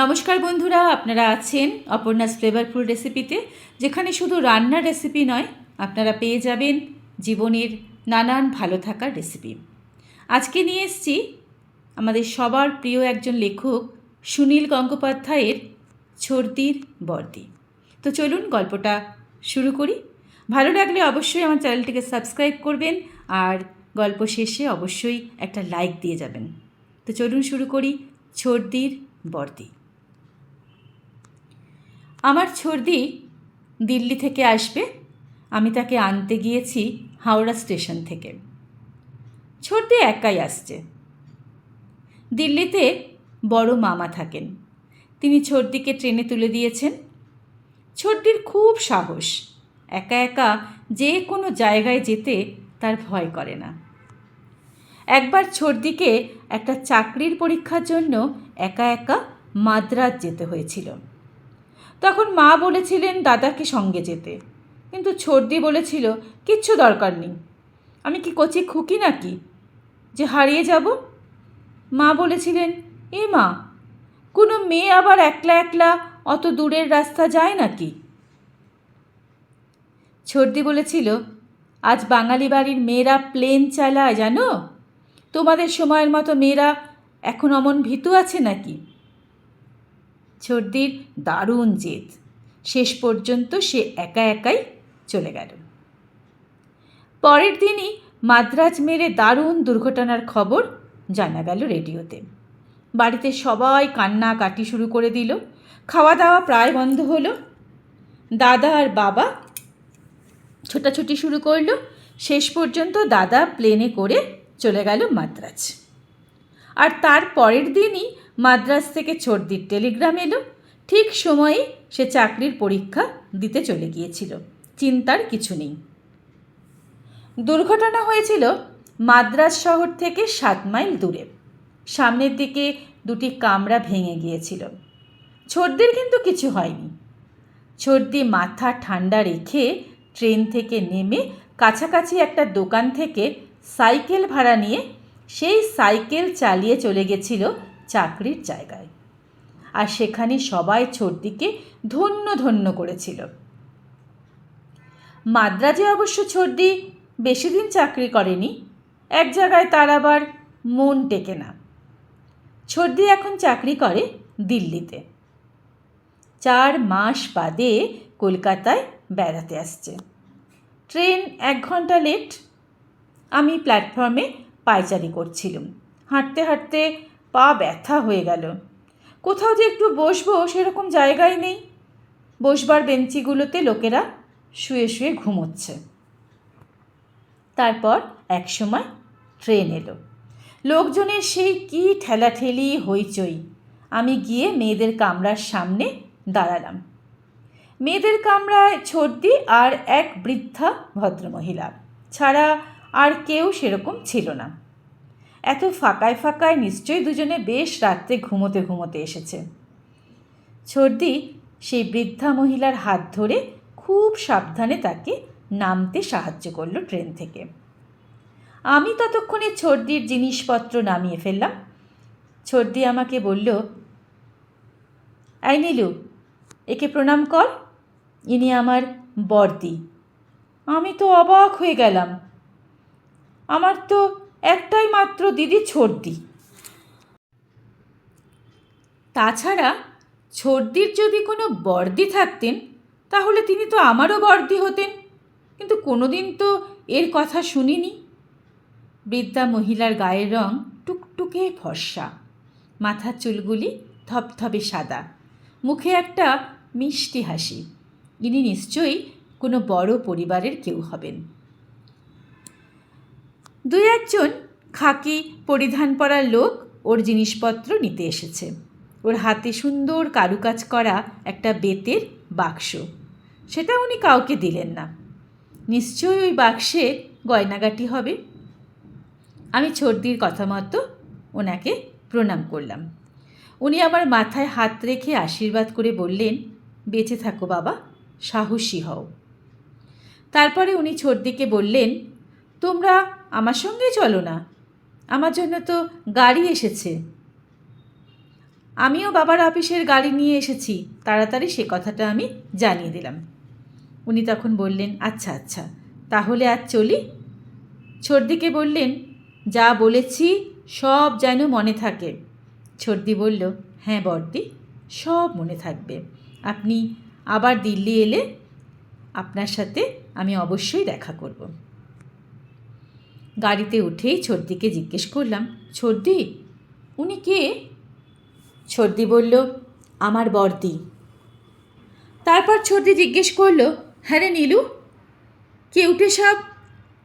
নমস্কার বন্ধুরা, আপনারা আছেন অপর্ণাস ফ্লেভারফুল রেসিপিতে যেখানে শুধু রান্নার রেসিপি নয়, আপনারা পেয়ে যাবেন জীবনের নানান ভালো থাকার রেসিপি আজকে নিয়ে এসছি আমাদের সবার প্রিয় একজন লেখক সুনীল গঙ্গোপাধ্যায়ের ছর্দির বর্দি। তো চলুন গল্পটা শুরু করি। ভালো লাগলে অবশ্যই আমার চ্যানেলটিকে সাবস্ক্রাইব করবেন আর গল্প শেষে অবশ্যই একটা লাইক দিয়ে যাবেন। তো চলুন শুরু করি ছর্দির বর্দি। আমার ছর্দি দিল্লি থেকে আসবে। আমি তাকে আনতে গিয়েছি হাওড়া স্টেশন থেকে। ছর্দি একাই আসছে। দিল্লিতে বড় মামা থাকেন। তিনি ছর্দিকে ট্রেনে তুলে দিয়েছেন। ছর্দির খুব সাহস। একা একা যে কোনো জায়গায় যেতে তার ভয় করে না। একবার ছর্দিকে একটা চাকরির পরীক্ষার জন্য একা একা মাদ্রাজ যেতে হয়েছিল। তখন মা বলেছিলেন দাদাকে সঙ্গে যেতে। কিন্তু ছর্দি বলেছিল, কিচ্ছু দরকার নেই। আমি কি কচি খুকি নাকি? যে হারিয়ে যাব? মা বলেছিলেন, এ মা, কোনো মেয়ে আবার একলা একলা অত দূরের রাস্তা যায় নাকি? ছর্দি বলেছিল, আজ বাঙালি বাড়ির মেয়েরা প্লেন চালায় জানো? তোমাদের সময়ের মতো মেয়েরা এখন অমন ভীতু আছে নাকি? ছর্দির দারুণ জেদ। শেষ পর্যন্ত সে একা একাই চলে গেল। পরের দিনই মাদ্রাজ মেরে দারুণ দুর্ঘটনার খবর জানা গেল রেডিওতে। বাড়িতে সবাই কান্না কাটি শুরু করে দিল। খাওয়া দাওয়া প্রায় বন্ধ হলো। দাদা আর বাবা ছোটাছুটি শুরু করল। শেষ পর্যন্ত দাদা প্লেনে করে চলে গেল মাদ্রাজ। আর তার পরের দিনই মাদ্রাজ থেকে ছর্দির টেলিগ্রাম এলো। ঠিক সময়েই সে চাকরির পরীক্ষা দিতে চলে গিয়েছিল। চিন্তার কিছু নেই। দুর্ঘটনা হয়েছিল মাদ্রাজ শহর থেকে সাত মাইল দূরে। সামনের দিকে দুটি কামরা ভেঙে গিয়েছিল। ছর্দির কিন্তু কিছু হয়নি। ছর্দি মাথা ঠান্ডা রেখে ট্রেন থেকে নেমে কাছাকাছি একটা দোকান থেকে সাইকেল ভাড়া নিয়ে সেই সাইকেল চালিয়ে চলে গেছিল চাকরির জায়গায়। আর সেখানে সবাই ছর্দিকে ধন্য ধন্য করেছিল। মাদ্রাজে অবশ্য ছর্দি বেশি দিন চাকরি করেনি, এক জায়গায় তার আবার মন টেকে না। ছর্দি এখন চাকরি করে দিল্লিতে। চার মাস বাদে কলকাতায় বেড়াতে আসছে। ট্রেন এক ঘণ্টা লেট। আমি প্ল্যাটফর্মে পায়চারি করছিলাম। হাঁটতে হাঁটতে পা ব্যথা হয়ে গেল। কোথাও যে একটু বসবো সেরকম জায়গায় নেই। বসবার বেঞ্চিগুলোতে লোকেরা শুয়ে শুয়ে ঘুমোচ্ছে। তারপর এক সময় ট্রেন এলো। লোকজনের সেই কি ঠেলাঠেলি, হইচই। আমি গিয়ে মেয়েদের কামরার সামনে দাঁড়ালাম। মেয়েদের কামরায় ছর্দি আর এক বৃদ্ধা ভদ্রমহিলা। ছাড়া আর কেউ সেরকম ছিল না। এত ফাঁকায় ফাঁকায় নিশ্চয়ই দুজনে বেশ রাত্রে ঘুমোতে ঘুমোতে এসেছে। ছর্দি, সেই বৃদ্ধা মহিলার হাত ধরে খুব সাবধানে তাকে নামতে সাহায্য করল ট্রেন থেকে। আমি ততক্ষণে ছর্দির জিনিসপত্র নামিয়ে ফেললাম। ছর্দি আমাকে বলল আই নীলু, একে প্রণাম কর। ইনি আমার বর্দি। আমি তো অবাক হয়ে গেলাম। আমার তো একটাই মাত্র দিদি ছর্দি তাছাড়া ছর্দির যদি কোনো বর্দি থাকতেন, তাহলে তিনি তো আমারও বর্দি হতেন। কিন্তু কোনোদিন তো এর কথা শুনিনি। বৃদ্ধা মহিলার গায়ের রং টুকটুকে ফর্সা, মাথার চুলগুলি ধপধপে সাদা, মুখে একটা মিষ্টি হাসি। ইনি নিশ্চয়ই কোনো বড় পরিবারের কেউ হবেন। দুই একজন খাকি পরিধান পরা লোক ওর জিনিসপত্র নিতে এসেছে। ওর হাতে সুন্দর কারুকাজ করা একটা বেতের বাক্স। সেটা উনি কাউকে দিলেন না। নিশ্চয়ই ওই বাক্সে গয়নাগাটি হবে। আমি ছর্দির কথা মতো ওনাকে প্রণাম করলাম। উনি আমার মাথায় হাত রেখে আশীর্বাদ করে বললেন, বেঁচে থাকো বাবা, সাহসী হও। তারপরে উনি ছর্দিকে বললেন, তোমরা আমার সঙ্গে চলো না। আমার জন্য তো গাড়ি এসেছে। আমিও বাবার অফিসের গাড়ি নিয়ে এসেছি। তাড়াতাড়ি সে কথাটা আমি জানিয়ে দিলাম। উনি তখন বললেন আচ্ছা আচ্ছা তাহলে আর চলি? ছর্দিকে বললেন, যা বলেছি সব যেন মনে থাকে। ছর্দি বলল হ্যাঁ বর্দি, সব মনে থাকবে। আপনি আবার দিল্লি এলে আপনার সাথে আমি অবশ্যই দেখা করব। গাড়িতে উঠেই ছর্দিকে জিজ্ঞেস করলাম, ছর্দি, উনি কে? ছর্দি বলল, আমার বর্দি। তারপর ছর্দি জিজ্ঞেস করল হ্যাঁ রে নীলু কেউটে সাপ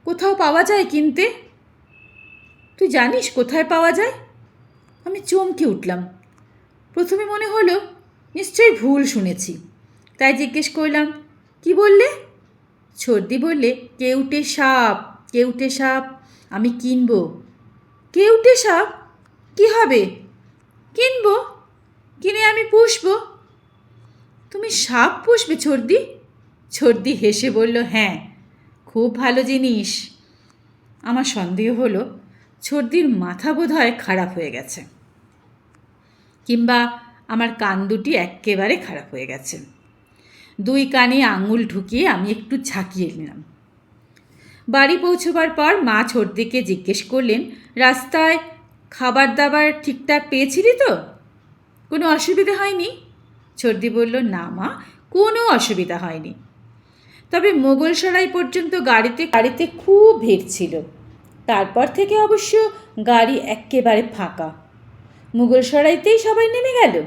কোথাও পাওয়া যায় কিনতে? তুই জানিস কোথায় পাওয়া যায়? আমি চমকে উঠলাম। প্রথমে মনে হলো, নিশ্চয়ই ভুল শুনেছি। তাই জিজ্ঞেস করলাম, কি বললে? ছর্দি বললে কেউটে সাপ কেউটে সাপ? আমি কিনবো। কেউটে সাপ কি হবে? কিনবো? কিনে আমি পুষবো। তুমি সাপ পুষবে ছর্দি ছর্দি হেসে বলল হ্যাঁ খুব ভালো জিনিস। আমার সন্দেহ হলো ছর্দির মাথা বোধ হয় খারাপ হয়ে গেছে। কিংবা আমার কান দুটি এক্কেবারে খারাপ হয়ে গেছে। দুই কানে আঙুল ঢুকিয়ে আমি একটু ঝাঁকিয়ে নিলাম। বাড়ি পৌঁছবার পর মা ছর্দিকে জিজ্ঞেস করলেন, রাস্তায় খাবার দাবার ঠিকঠাক পেয়েছিলি তো? কোনো অসুবিধা হয়নি? ছর্দি বলল, না মা, কোনো অসুবিধা হয়নি। তবে মোগলসরাই পর্যন্ত গাড়িতে গাড়িতে খুব ভিড় ছিল। তারপর থেকে অবশ্য গাড়ি এক্কেবারে ফাঁকা। মুঘলসরাইতেই সবাই নেমে গেল।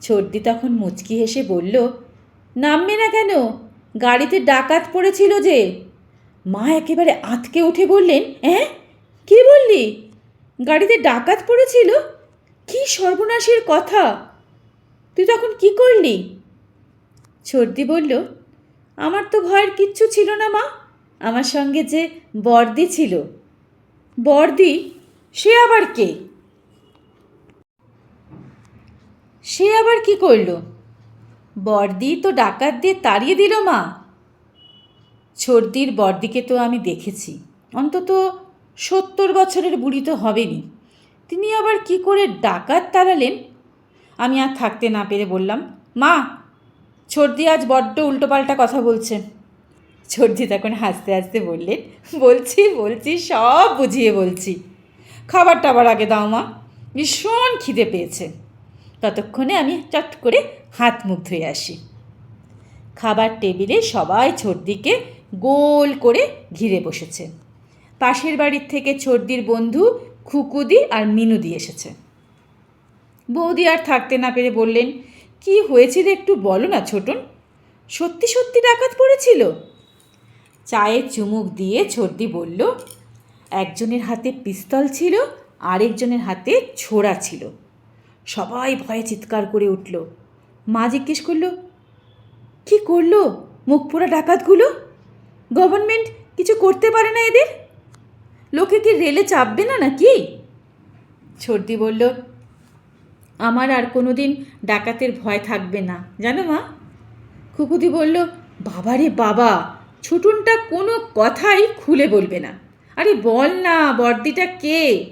ছর্দি তখন মুচকি হেসে বলল, নামবে না কেন? গাড়িতে ডাকাত পড়েছিল যে। মা একেবারে আঁতকে উঠে বললেন হ্যাঁ কি বললি? গাড়িতে ডাকাত পড়েছিল? কি সর্বনাশের কথা? তুই তখন কি করলি? ছর্দি বলল, আমার তো ভয়ের কিচ্ছু ছিল না মা, আমার সঙ্গে যে বর্দি ছিল। বর্দি, সে আবার কে? সে আবার কি করল? বর্দি তো ডাকাত দিয়ে তাড়িয়ে দিল মা। ছর্দির বর্দিকে তো আমি দেখেছি। অন্তত সত্তর বছরের বুড়ি তো হবেনি। তিনি আবার কি করে ডাকাত তাড়ালেন? আমি আর থাকতে না পেরে বললাম, মা, ছর্দি আজ বড্ড উল্টোপাল্টা কথা বলছে। ছর্দি তখন হাসতে হাসতে বললেন, বলছি বলছি, সব বুঝিয়ে বলছি। খাবার টাবার আগে দাও মা, ভীষণ খিদে পেয়েছে। ততক্ষণে আমি চট করে হাত মুখ ধুয়ে আসি। খাবার টেবিলে সবাই ছর্দিকে গোল করে ঘিরে বসেছে। পাশের বাড়ির থেকে ছর্দির বন্ধু খুকুদি আর মিনুদি এসেছে। বৌদি আর থাকতে না পেরে বললেন, কি হয়েছিল একটু বলো না ছোটন। সত্যি সত্যি ডাকাত পড়েছিল? চায়ে চুমুক দিয়ে ছর্দি বলল, একজনের হাতে পিস্তল ছিল, আরেকজনের হাতে ছোড়া ছিল। সবাই ভয়ে চিৎকার করে উঠল। মা জিজ্ঞেস করল, কি করল? মুখ পোড়া ডাকাতগুলো? গভর্নমেন্ট কিছু করতে পারে না এদের? লোকে কি রেলে চাপবে না নাকি? ছর্দি বলল, আমার আর কোনো দিন ডাকাতের ভয় থাকবে না। জানো মা? খুকুদি বলল, বাবারে বাবা, ছুটুনটা কোনো কথাই খুলে বলবে না। আরে বল না, বর্দিটা কে?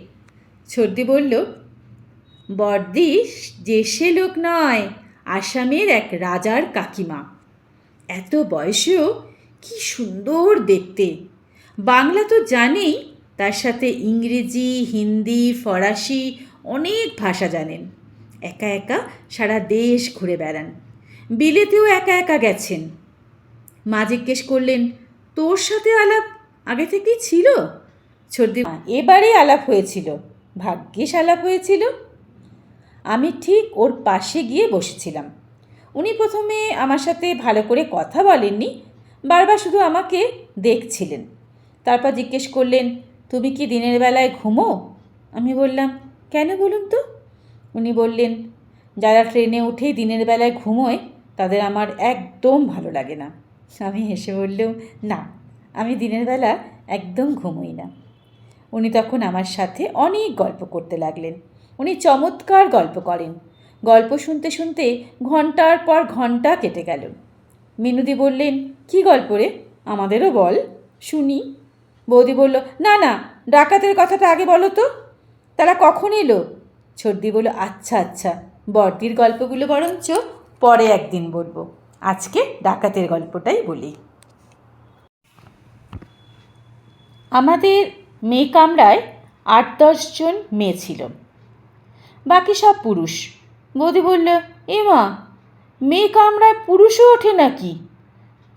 ছর্দি বলল, বর্দি যে সে লোক নয়, আসামের এক রাজার কাকিমা। এত বয়সেও কি সুন্দর দেখতে। বাংলা তো জানেই, তার সাথে ইংরেজি, হিন্দি, ফরাসি অনেক ভাষা জানেন। একা একা সারা দেশ ঘুরে বেড়ান। বিলেতেও একা একা গেছেন। মা জিজ্ঞেস করলেন, তোর সাথে আলাপ আগে থেকেই ছিল? ছর্দি এবারেই আলাপ হয়েছিল। ভাগ্যিস আলাপ হয়েছিল। আমি ঠিক ওর পাশে গিয়ে বসেছিলাম। উনি প্রথমে আমার সাথে ভালো করে কথা বলেননি বারবার শুধু আমাকে দেখছিলেন। তারপর জিজ্ঞেস করলেন, তুমি কি দিনের বেলায় ঘুমো? আমি বললাম, কেন বলুন তো? উনি বললেন, যারা ট্রেনে উঠেই দিনের বেলায় ঘুমোয়, তাদের আমার একদম ভালো লাগে না। আমি হেসে বললেও না, আমি দিনের বেলা একদম ঘুমোই না। উনি তখন আমার সাথে অনেক গল্প করতে লাগলেন। উনি চমৎকার গল্প করেন। গল্প শুনতে শুনতে ঘণ্টার পর ঘণ্টা কেটে গেল। মিনুদি বললেন, কি গল্প রে? আমাদেরও বল। শুনি। বৌদি বলল, না না, ডাকাতের কথাটা আগে বলো তো। তারা কখন এলো? ছর্দি বলল আচ্ছা আচ্ছা বর্দির গল্পগুলো বরঞ্চ পরে একদিন বলব। আজকে ডাকাতের গল্পটাই বলি। আমাদের মেয়ে কামরায় আট দশজন মেয়ে ছিল। বাকি সব পুরুষ। বৌদি বলল, এ মা মেয়ে কামরায় পুরুষও ওঠে নাকি?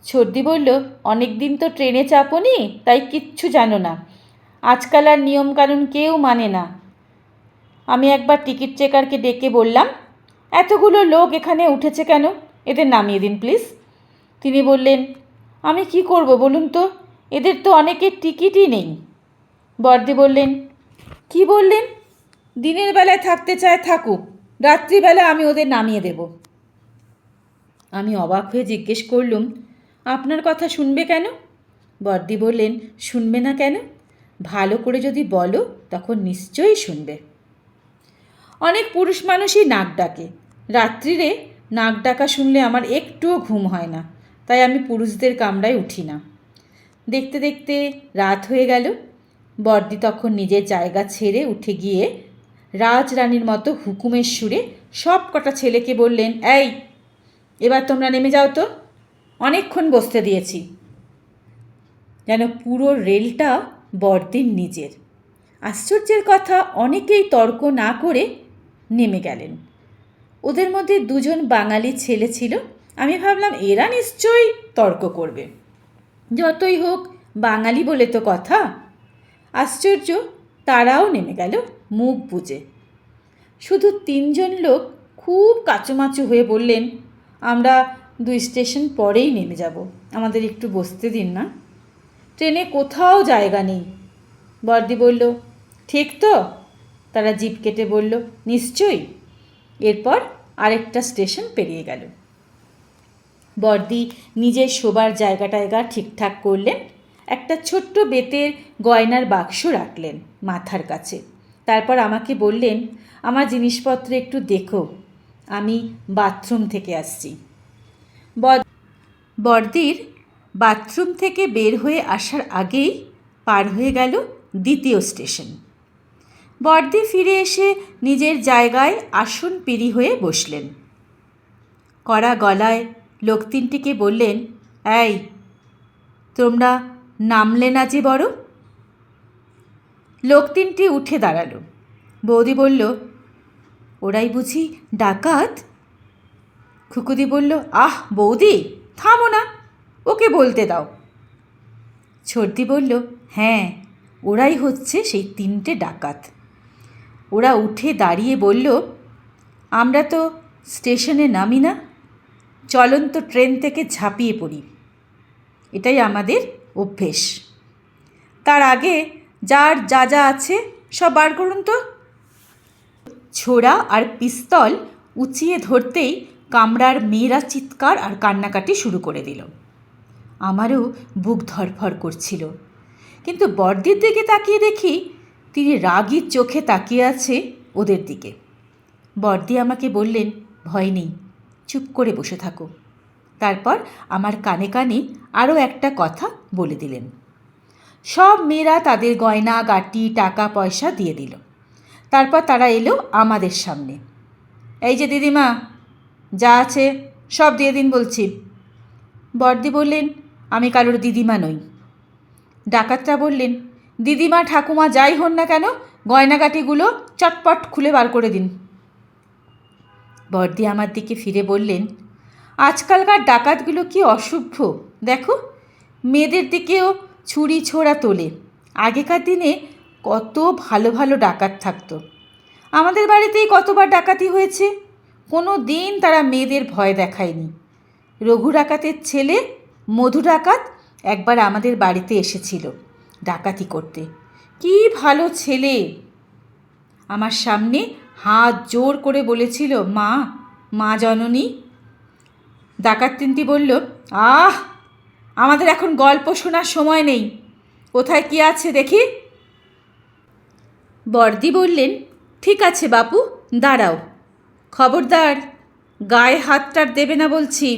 ছর্দি বলল অনেক দিন তো ট্রেনে চাপনি, তাই কিচ্ছু জানো না। আজকাল আর নিয়মকানুন কেউ মানে না। আমি একবার টিকিট চেকারকে ডেকে বললাম, এতগুলো লোক এখানে উঠেছে কেন? এদের নামিয়ে দিন, প্লিজ। তিনি বললেন, আমি কি করব বলুন তো? এদের তো অনেকের টিকিটই নেই। বর্দি বললেন, কি বললেন? দিনের বেলায় থাকতে চায় থাকুক, রাত্রিবেলা আমি ওদের নামিয়ে দেব। আমি অবাক হয়ে জিজ্ঞেস করলুম, আপনার কথা শুনবে কেন? বর্দি বললেন, শুনবে না কেন? ভালো করে যদি বলো, তখন নিশ্চয়ই শুনবে। অনেক পুরুষ মানুষই নাক ডাকে। রাত্রিরে নাক ডাকা শুনলে আমার একটুও ঘুম হয় না, তাই আমি পুরুষদের কামরায় উঠি না। দেখতে দেখতে রাত হয়ে গেল। বর্দি তখন নিজের জায়গা ছেড়ে উঠে গিয়ে রাজরানীর মতো হুকুমের সুরে সব কটা ছেলেকে বললেন, এই এবার তোমরা নেমে যাও তো। অনেকক্ষণ বসতে দিয়েছি। যেন পুরো রেলটা বর্দির নিজের। আশ্চর্যের কথা, অনেকেই তর্ক না করে নেমে গেলেন। ওদের মধ্যে দুজন বাঙালি ছেলে ছিল। আমি ভাবলাম, এরা নিশ্চয়ই তর্ক করবে। যতই হোক, বাঙালি বলে তো কথা। আশ্চর্য, তারাও নেমে গেল মুখ বুজে। শুধু তিনজন লোক খুব কাচুমাচু হয়ে বললেন আমরা দুই স্টেশন পরেই নেমে যাব। আমাদের একটু বসতে দিন না। ট্রেনে কোথাও জায়গা নেই। বর্দি বলল, ঠিক তো? তারা জিপ কেটে বলল, নিশ্চয়ই। এরপর আরেকটা স্টেশন পেরিয়ে গেল। বর্দি নিজের শোবার জায়গা টায়গা ঠিকঠাক করলেন। একটা ছোট্ট বেতের গয়নার বাক্স রাখলেন মাথার কাছে। তারপর আমাকে বললেন, আমার জিনিসপত্র একটু দেখো। আমি বাথরুম থেকে আসছি। বর্দির বাথরুম থেকে বের হয়ে আসার আগেই পার হয়ে গেল দ্বিতীয় স্টেশন। বর্দি ফিরে এসে নিজের জায়গায় আসন পিড়ি হয়ে বসলেন। কড়া গলায় লোক তিনটিকে বললেন, এই, তোমরা নামলে না যে বড়? লোক তিনটি উঠে দাঁড়াল। বৌদি বলল ওরাই বুঝি ডাকাত? খুকুদি বলল, আহ, বৌদি, থামো না, ওকে বলতে দাও। ছর্দি বলল হ্যাঁ ওরাই হচ্ছে সেই তিনটে ডাকাত। ওরা উঠে দাঁড়িয়ে বলল, আমরা তো স্টেশনে নামি না, চলন্ত ট্রেন থেকে ঝাঁপিয়ে পড়ি। এটাই আমাদের অভ্যেস। তার আগে যার যা যা আছে সব বার করুন তো। ছোড়া আর পিস্তল উঁচিয়ে ধরতেই কামরার মেয়েরা চিৎকার আর কান্নাকাটি শুরু করে দিল। আমারও বুক ধরফর করছিল। কিন্তু বর্দির দিকে তাকিয়ে দেখি তিনি রাগী চোখে তাকিয়ে আছে ওদের দিকে। বর্দি আমাকে বললেন, ভয় নেই, চুপ করে বসে থাকো। তারপর আমার কানে কানে আরও একটা কথা বলে দিলেন। সব মেয়েরা তাদের গয়না, গাটি, টাকা, পয়সা দিয়ে দিল। তারপর তারা এলো আমাদের সামনে। এই যে দিদিমা, যা আছে সব দিয়ে দিন বলছি। বর্দি বললেন, আমি কারোর দিদিমা নই। ডাকাতরা বললেন, দিদিমা, ঠাকুমা যাই হন না কেন, গয়নাগাটিগুলো চটপট খুলে বার করে দিন। বর্দি আমার দিকে ফিরে বললেন, আজকালকার ডাকাতগুলো কি অসভ্য দেখো, মেয়েদের দিকেও ছুরি ছোড়া তোলে। আগেকার দিনে কত ভালো ভালো ডাকাত থাকতো। আমাদের বাড়িতেই কতবার ডাকাতি হয়েছে। কোনো দিন তারা মেয়েদের ভয় দেখায়নি। রঘু ডাকাতের ছেলে, মধু ডাকাত একবার আমাদের বাড়িতে এসেছিল ডাকাতি করতে। কি ভালো ছেলে। আমার সামনে হাত জোর করে বলেছিল, মা মা জননী। ডাকাত তিনটি বলল, আহ, আমাদের এখন গল্প শোনার সময় নেই। কোথায় কি আছে দেখি? বর্দি বললেন, ঠিক আছে বাপু, দাঁড়াও। খবরদার, গায়ে হাতটার দেবে না বলছি।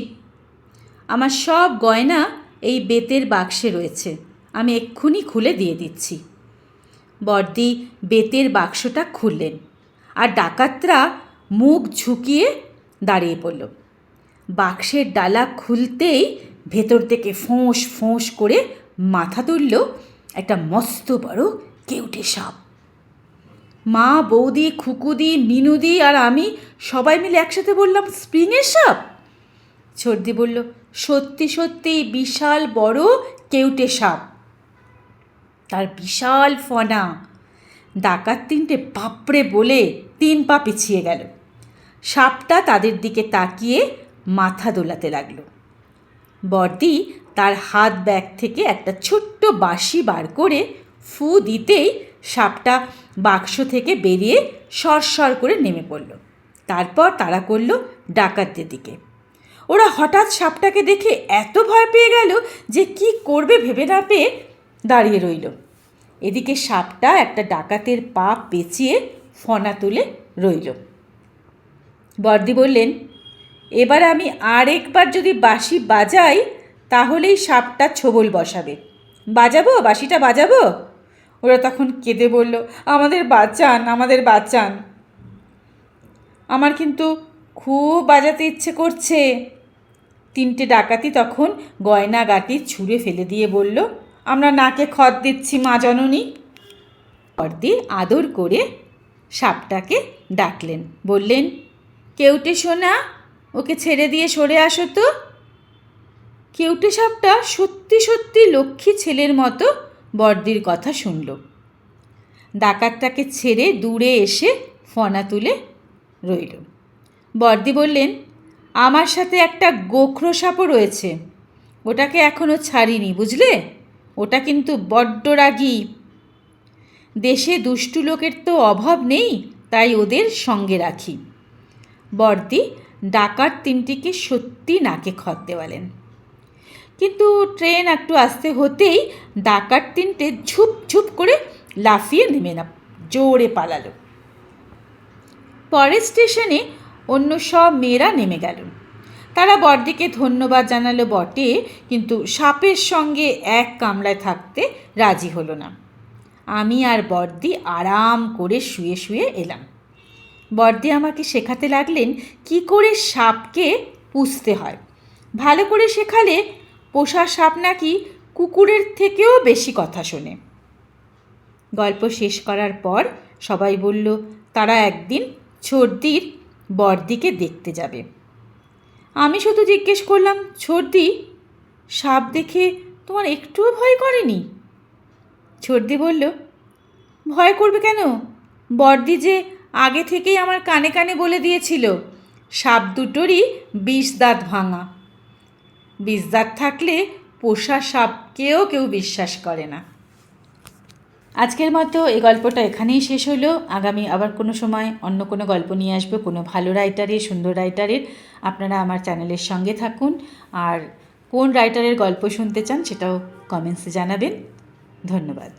আমার সব গয়না এই বেতের বাক্সে রয়েছে, আমি এক্ষুনি খুলে দিয়ে দিচ্ছি। বর্দি বেতের বাক্সটা খুললেন আর ডাকাতরা মুখ ঝুঁকিয়ে দাঁড়িয়ে পড়ল। বাক্সের ডালা খুলতেই ভেতর থেকে ফোঁস ফোঁস করে মাথা তুলল একটা মস্ত বড় কেউটে সাপ। মা, বৌদি, খুকুদি, মিনুদি আর আমি সবাই মিলে একসাথে বললাম স্প্রিংয়ের সাপ? ছর্দি বলল, সত্যি সত্যি, বিশাল, বড়, কেউটে সাপ। তার বিশাল ফনা। ডাকাত তিনটে পাপড়ে বলে তিন পা পিছিয়ে গেল। সাপটা তাদের দিকে তাকিয়ে মাথা দোলাতে লাগল। বর্দি তার হাত ব্যাগ থেকে একটা ছোট্ট বাঁশি বার করে ফু দিতেই সাপটা বাক্স থেকে বেরিয়ে সরসর করে নেমে পড়ল। তারপর তারা করল ডাকাতদের দিকে। ওরা হঠাৎ সাপটাকে দেখে এত ভয় পেয়ে গেল যে কি করবে ভেবে না পেয়ে দাঁড়িয়ে রইল। এদিকে সাপটা একটা ডাকাতের পা পেঁচিয়ে ফনা তুলে রইল। বর্দি বললেন, এবার আমি আরেকবার যদি বাঁশি বাজাই, তাহলেই সাপটা ছোবল বসাবে। বাজাবো? বাঁশিটা বাজাবো? ওরা তখন কেঁদে বলল, আমাদের বাঁচান আমাদের বাঁচান। আমার কিন্তু খুব বাজাতে ইচ্ছে করছে। তিনটে ডাকাতি তখন গয়না গাটি ছুঁড়ে ফেলে দিয়ে বলল, আমরা নাকে খত দিচ্ছি, মা জননী। পর্দি আদর করে সাপটাকে ডাকলেন, বললেন, কেউটে সোনা, ওকে ছেড়ে দিয়ে সরে আসো তো। কেউটে সাপটা সত্যি সত্যি লক্ষ্মী ছেলের মতো বর্দির কথা শুনল। ডাকাতটাকে ছেড়ে দূরে এসে ফনা তুলে রইল। বর্দি বললেন, আমার সাথে একটা গোখরো সাপও রয়েছে। ওটাকে এখনও ছাড়িনি, বুঝলে? ওটা কিন্তু বড্ড রাগী। দেশে দুষ্টু লোকের তো অভাব নেই, তাই ওদের সঙ্গে রাখি। বর্দি ডাকাত তিনটিকে সত্যি নাকে খত দেওয়ালেন। কিন্তু ট্রেন একটু আসতে হতেই ডাকাত তিনটে ঝুপ ঝুপ করে লাফিয়ে নেমে না জোরে পালালো। পরের স্টেশনে অন্য সব মেয়েরা নেমে গেল। তারা বর্দিকে ধন্যবাদ জানালো বটে, কিন্তু সাপের সঙ্গে এক কামরায় থাকতে রাজি হলো না। আমি আর বর্দি আরাম করে শুয়ে শুয়ে এলাম। বর্দি আমাকে শেখাতে লাগলেন কি করে সাপকে পুষতে হয়। ভালো করে শেখালে পোষা সাপ নাকি কুকুরের থেকেও বেশি কথা শোনে। গল্প শেষ করার পর সবাই বলল, তারা একদিন ছর্দির বর্দিকে দেখতে যাবে। আমি শুধু জিজ্ঞেস করলাম ছর্দি সাপ দেখে তোমার একটুও ভয় করেনি? ছর্দি বলল, ভয় করবে কেন? বর্দি যে আগে থেকেই আমার কানে কানে বলে দিয়েছিল, সাপ দুটোরই বিষ দাঁত ভাঙা। বিষ দাঁত থাকলে পোষা সাপকেও কেউ বিশ্বাস করে না। আজকের মতো এই গল্পটা এখানেই শেষ হলো। আগামী আবার কোনো সময় অন্য কোনো গল্প নিয়ে আসবে, কোনো ভালো রাইটারের সুন্দর রাইটারের আপনারা আমার চ্যানেলের সঙ্গে থাকুন। আর কোন রাইটারের গল্প শুনতে চান সেটাও কমেন্টসে জানাবেন। ধন্যবাদ।